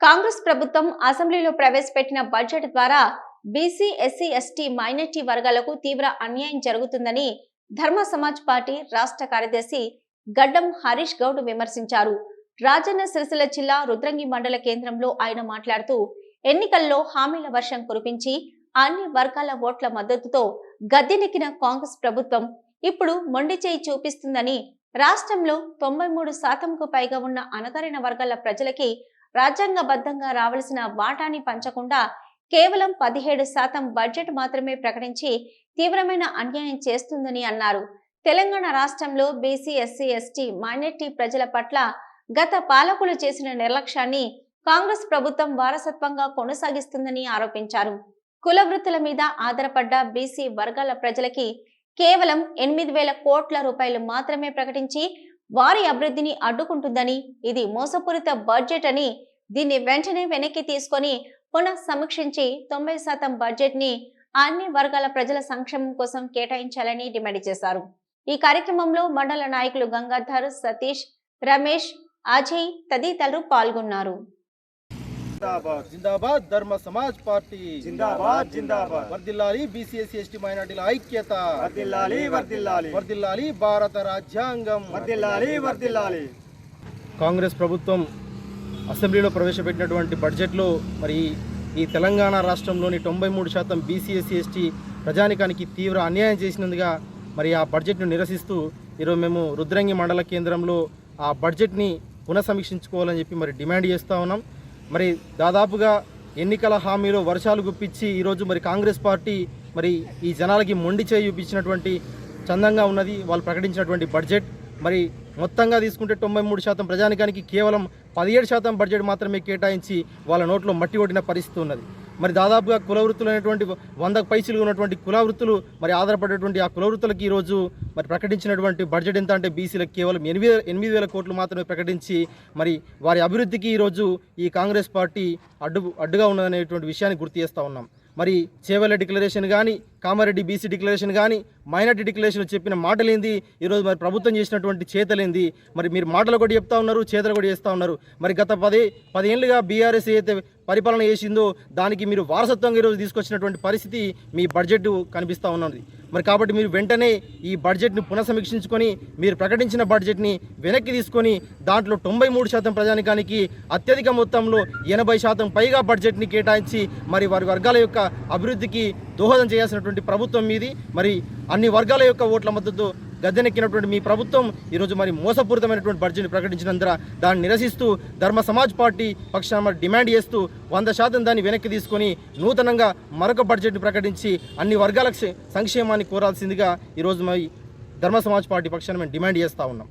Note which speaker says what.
Speaker 1: కాంగ్రెస్ ప్రభుత్వం అసెంబ్లీలో ప్రవేశపెట్టిన బడ్జెట్ ద్వారా బీసీ ఎస్సీ ఎస్టీ మైనార్టీ వర్గాలకు తీవ్ర అన్యాయం జరుగుతుందని ధర్మ సమాజ్ పార్టీ రాష్ట్ర కార్యదర్శి గడ్డం హరీష్ గౌడ్ విమర్శించారు. రాజన్న సిరిసిల్ల జిల్లా రుద్రంగి మండల కేంద్రంలో ఆయన మాట్లాడుతూ ఎన్నికల్లో హామీల వర్షం కురిపించి అన్ని వర్గాల ఓట్ల మద్దతుతో గద్దెనెక్కిన కాంగ్రెస్ ప్రభుత్వం ఇప్పుడు మొండి చేయి చూపిస్తుందని రాష్ట్రంలో తొంభై మూడు శాతంకు పైగా ఉన్న అనగారిన వర్గాల ప్రజలకి రాజ్యాంగబద్ధంగా రావాల్సిన వాటాని పంచకుండా కేవలం పదిహేడు శాతం బడ్జెట్ మాత్రమే ప్రకటించి తీవ్రమైన అన్యాయం చేస్తుందని అన్నారు. తెలంగాణ రాష్ట్రంలో బీసీ ఎస్సీ ఎస్టీ మైనార్టీ ప్రజల పట్ల గత పాలకులు చేసిన నిర్లక్ష్యాన్ని కాంగ్రెస్ ప్రభుత్వం వారసత్వంగా కొనసాగిస్తుందని ఆరోపించారు. కుల వృత్తుల మీద ఆధారపడ్డ బీసీ వర్గాల ప్రజలకి కేవలం ఎనిమిది వేల కోట్ల రూపాయలు మాత్రమే ప్రకటించి వారి అభివృద్ధిని అడ్డుకుంటుందని ఇది మోసపూరిత బడ్జెట్ అని దీన్ని వెంటనే వెనక్కి తీసుకొని పునః సమీక్షించి తొంభై శాతం బడ్జెట్ని అన్ని వర్గాల ప్రజల సంక్షేమం కోసం కేటాయించాలని డిమాండ్ చేశారు. ఈ కార్యక్రమంలో మండల నాయకులు గంగాధర్ సతీష్ రమేష్ అజయ్ తదితరులు పాల్గొన్నారు.
Speaker 2: జిందాబాద్. జిందాబాద్ ధర్మ సమాజ్ పార్టీ.
Speaker 3: జిందాబాద్ జిందాబాద్.
Speaker 2: వర్దిల్లాలి బీసీఎస్సీ ఎస్టీ మైనార్టీల ఐక్యత.
Speaker 3: వర్దిల్లాలి వర్దిల్లాలి.
Speaker 2: వర్దిల్లాలి భారత రాజ్యాంగం.
Speaker 3: వర్దిల్లాలి వర్దిల్లాలి.
Speaker 2: కాంగ్రెస్ ప్రభుత్వం అసెంబ్లీలో ప్రవేశపెట్టినటువంటి బడ్జెట్లో మరి ఈ తెలంగాణ రాష్ట్రంలోని తొంభై మూడు శాతం బీసీఎస్సీ ఎస్టీ ప్రజానికానికి తీవ్ర అన్యాయం చేసినందుగా మరి ఆ బడ్జెట్ను నిరసిస్తూ ఈరోజు మేము రుద్రంగి మండల కేంద్రంలో ఆ బడ్జెట్ని పునఃసమీక్షించుకోవాలని చెప్పి మరి డిమాండ్ చేస్తూ ఉన్నాం. మరి దాదాపుగా ఎన్నికల హామీలో వర్షాలు గుప్పించి ఈరోజు మరి కాంగ్రెస్ పార్టీ మరి ఈ జనాలకి మొండి చేయి చూపించినటువంటి చందంగా ఉన్నది. వాళ్ళు ప్రకటించినటువంటి బడ్జెట్. మరి మొత్తంగా తీసుకుంటే తొంభై మూడు శాతం ప్రజానికానికి కేవలం పదిహేడు శాతం బడ్జెట్ మాత్రమే కేటాయించి వాళ్ళ నోట్లో మట్టి కొట్టిన పరిస్థితి ఉన్నది. మరి దాదాపుగా కుల వృత్తులు అనేటువంటి వందకు పైసలు ఉన్నటువంటి కుల వృత్తులు మరి ఆధారపడేటువంటి ఆ కుల వృత్తులకి ఈరోజు మరి ప్రకటించినటువంటి బడ్జెట్ ఎంత అంటే బీసీలకు కేవలం ఎనిమిది ఎనిమిది వేల కోట్లు మాత్రమే ప్రకటించి మరి వారి అభివృద్ధికి ఈరోజు ఈ కాంగ్రెస్ పార్టీ అడ్డు అడ్డుగా ఉన్నదనేటువంటి విషయాన్ని గుర్తు చేస్తూ ఉన్నాం. మరి చేవెళ్ళ డిక్లరేషన్ కానీ కామారెడ్డి బీసీ డిక్లరేషన్ కానీ మైనార్టీ డిక్లరేషన్ చెప్పిన మాటలేంది? ఈరోజు మరి ప్రభుత్వం చేసినటువంటి చేతలేంది? మరి మీరు మాటలు కూడా చెప్తా ఉన్నారు చేతలు కూడా చేస్తూ ఉన్నారు. మరి గత పది పదేళ్ళుగా బీఆర్ఎస్ అయితే పరిపాలన చేసిందో దానికి మీరు వారసత్వంగా ఈరోజు తీసుకొచ్చినటువంటి పరిస్థితి మీ బడ్జెట్ కనిపిస్తూ ఉన్నది. మరి కాబట్టి మీరు వెంటనే ఈ బడ్జెట్ను పునఃసమీక్షించుకొని మీరు ప్రకటించిన బడ్జెట్ని వెనక్కి తీసుకొని దాంట్లో తొంభై మూడు శాతం ప్రజానికానికి అత్యధిక మొత్తంలో ఎనభై శాతం పైగా బడ్జెట్ని కేటాయించి మరి వారి వర్గాల యొక్క అభివృద్ధికి దోహదం చేయాల్సినటువంటి ప్రభుత్వం మీది. మరి అన్ని వర్గాల యొక్క ఓట్ల మద్దతు గద్దెనెక్కినటువంటి మీ ప్రభుత్వం ఈరోజు మరి మోసపూరితమైనటువంటి బడ్జెట్ని ప్రకటించినందున దాన్ని నిరసిస్తూ ధర్మ సమాజ్ పార్టీ పక్షాన డిమాండ్ చేస్తూ వంద శాతం దాన్ని వెనక్కి తీసుకొని నూతనంగా మరొక బడ్జెట్ను ప్రకటించి అన్ని వర్గాల సంక్షేమాన్ని కోరాల్సిందిగా ఈరోజు మరి ధర్మ సమాజ్ పార్టీ పక్షాన మేము డిమాండ్ చేస్తూ ఉన్నాం.